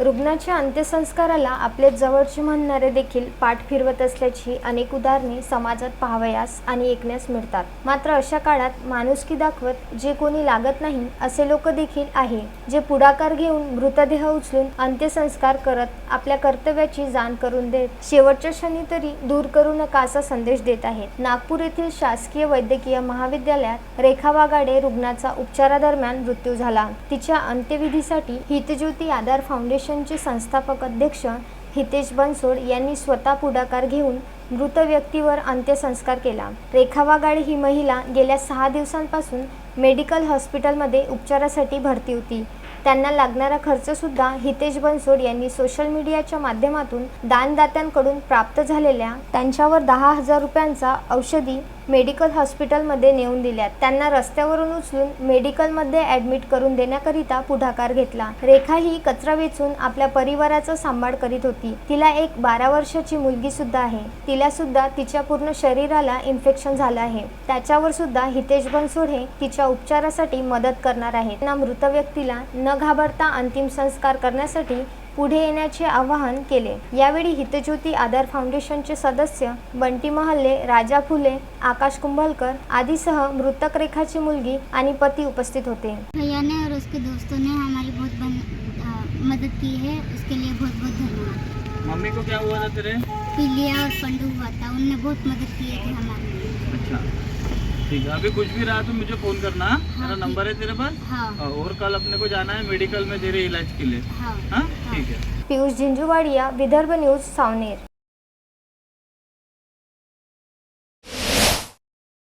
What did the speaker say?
रुग्णाच्या अंत्यसंस्काराला आपले जवळचे म्हणणारे देखील पाठ फिरवत असल्याची अनेक उदाहरणे समाजात पाहावयास आणि ऐकण्यास मिळतात. मात्र अशा काळात माणुसकी दाखवत जे कोणी लागत नाही असे लोक देखील आहे जे पुढाकार घेऊन मृतदेह उचलून अंत्यसंस्कार करत आपल्या कर्तव्याची जाण करून देत शेवटच्या क्षणी तरी दूर करू नका असा संदेश देत आहेत. नागपूर येथील शासकीय वैद्यकीय महाविद्यालयात रेखा वागाडे रुग्णाचा उपचारादरम्यान मृत्यू झाला. तिच्या अंत्यविधीसाठी हितज्योती आधार फाउंडेशनचे संस्थापक अध्यक्ष हितेश बनसोड यांनी स्वतः पुढाकार घेऊन मृत व्यक्तीवर अंत्यसंस्कार केला. रेखावागाळे ही महिला गेल्या सहा दिवसांपासून मेडिकल हॉस्पिटलमध्ये उपचारासाठी भरती होती. त्यांना लागणारा खर्चसुद्धा हितेश बनसोड यांनी सोशल मीडियाच्या माध्यमातून दानदात्यांकडून प्राप्त झालेल्या त्यांच्यावर दहा हजार रुपयांचा औषधी मेडिकल हॉस्पिटलमध्ये नेऊन दिल्या. त्यांना रस्त्यावरून उचलून मेडिकलमध्ये ॲडमिट करून देण्याकरिता पुढाकार घेतला. रेखा ही कचरा वेचून आपल्या परिवाराचा सांभाळ करीत होती. तिला एक बारा वर्षाची मुलगी सुद्धा आहे तिला सुद्धा तिच्या पूर्ण शरीराला इन्फेक्शन झालं आहे. त्याच्यावर सुद्धा हितेश बनसोड हे तिच्या उपचारासाठी मदत करणार आहेत. ना मृत व्यक्तीला न घाबरता अंतिम संस्कार करण्यासाठी पुढे येण्याचे आवाहन केले. यावेळी हितज्योती आधार फाउंडेशनचे सदस्य बंटी महल्ले राजा फुले आकाश कुंभलकर आदीसह मृतक रेखाची मुलगी आणि पती उपस्थित होते. और उसके दोस्तों ने हमारी बहुत बन, अ, मदद की है. उसके लिए बहुत बहुत धन्यवाद. मम्मी को क्या हुआ था तेरे? पीलिया और पंडू हुआ था उनने बहुत मदद की है हमारी अच्छा. ठीक है. अभी कुछ भी रहा तो मुझे फोन करना? हाँ, मेरा। नंबर है तेरे पास? हाँ। और कल अपने को जाना है मेडिकल में तेरे इलाज के लिए। हाँ। हाँ? ठीक है। पियुष झिंजुवाडिया विदर्भ न्यूज सावनेर।